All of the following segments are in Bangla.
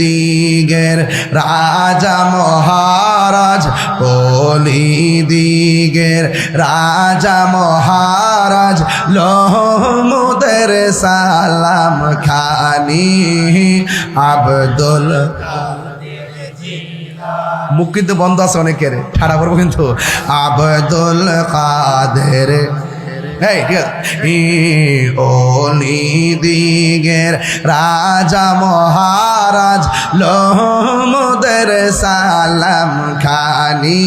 দিগের রাজা মহারাজ, বলি দিগের রাজা মহারাজ, লহমুদের সালাম খানি আবদুল মুখ কিন্তু বন্ধ আছে অনেকের, ঠাড়া করব কিন্তু। আবদুল কাদের এই ঠিক আছে দিগের রাজা মহারাজ লোমদের সালাম খানি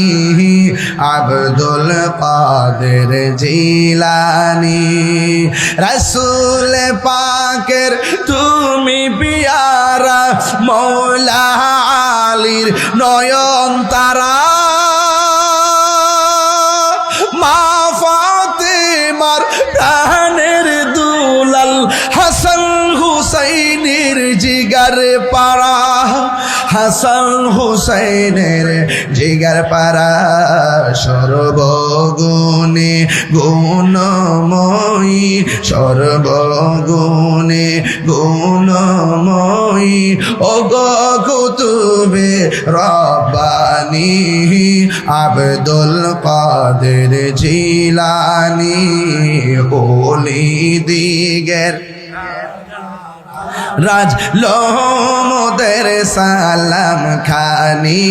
আবদুল কাদের জিলানি রসুল পাকের তুমি পিয়ারা, মৌলা আলীর নয়ন তারা প্রাণের দুলাল হাসান হুসাইনের জিগার পাড়া। হাসান হুসাইনের জিগার পাড়া সর্বগুণে গুণময়ী সর্বগুণে গুণময়ী। ও কুতুবে রব্বানি। আবদুল কাদের জিলানি ওলি দিগের। রাজ লোমদের সালাম খানি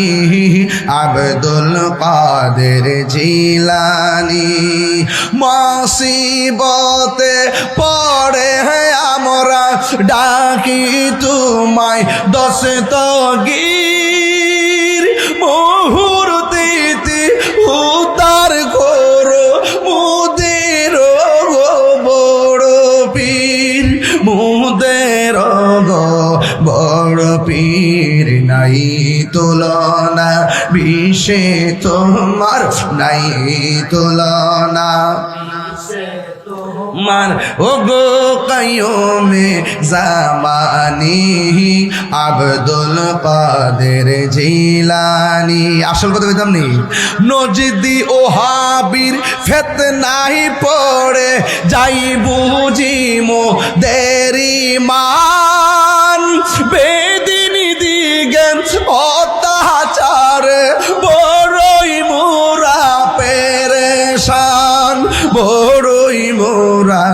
আবদুল কাদের জিলানি। মসিবতে পড়ে আমরা ডাকি তোমায় দশ তো গির গো, বড় পীর নাই তুলনা, বিষে তোমার নাই তুলনা। মান ও গো কায়ুমে জামানি, আব্দুল কাদের জিলানি। আসল কথা কইতাম নি, নজদি ও হাবির ফেত নাই পড়ে, যাই বুঝিমো দেরি মান বেদিনী দিগেন অত্যাচার বড়ই মোরা পেরেশান বড়ই মোরা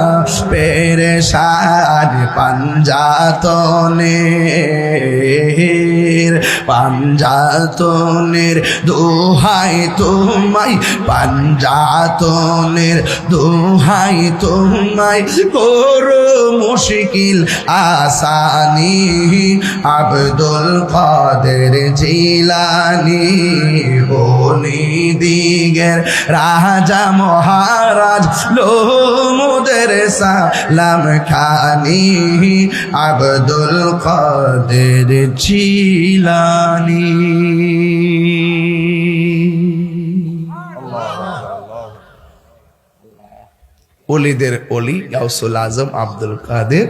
পেরেশান পাঞ্জাতনের পাঞ্জাতনের দোহাই তোমায়, পাঞ্জাতনের দোহাই তোমায়। করো মুশকিল আসানি, আব্দুল কাদের জিলানি বলি দিগের রাজা মহারাজ, লোমদের সালাম খানি, আব্দুল কাদের জিলানি। অলিদের অলি গাউসুল আজম আব্দুল কাদের।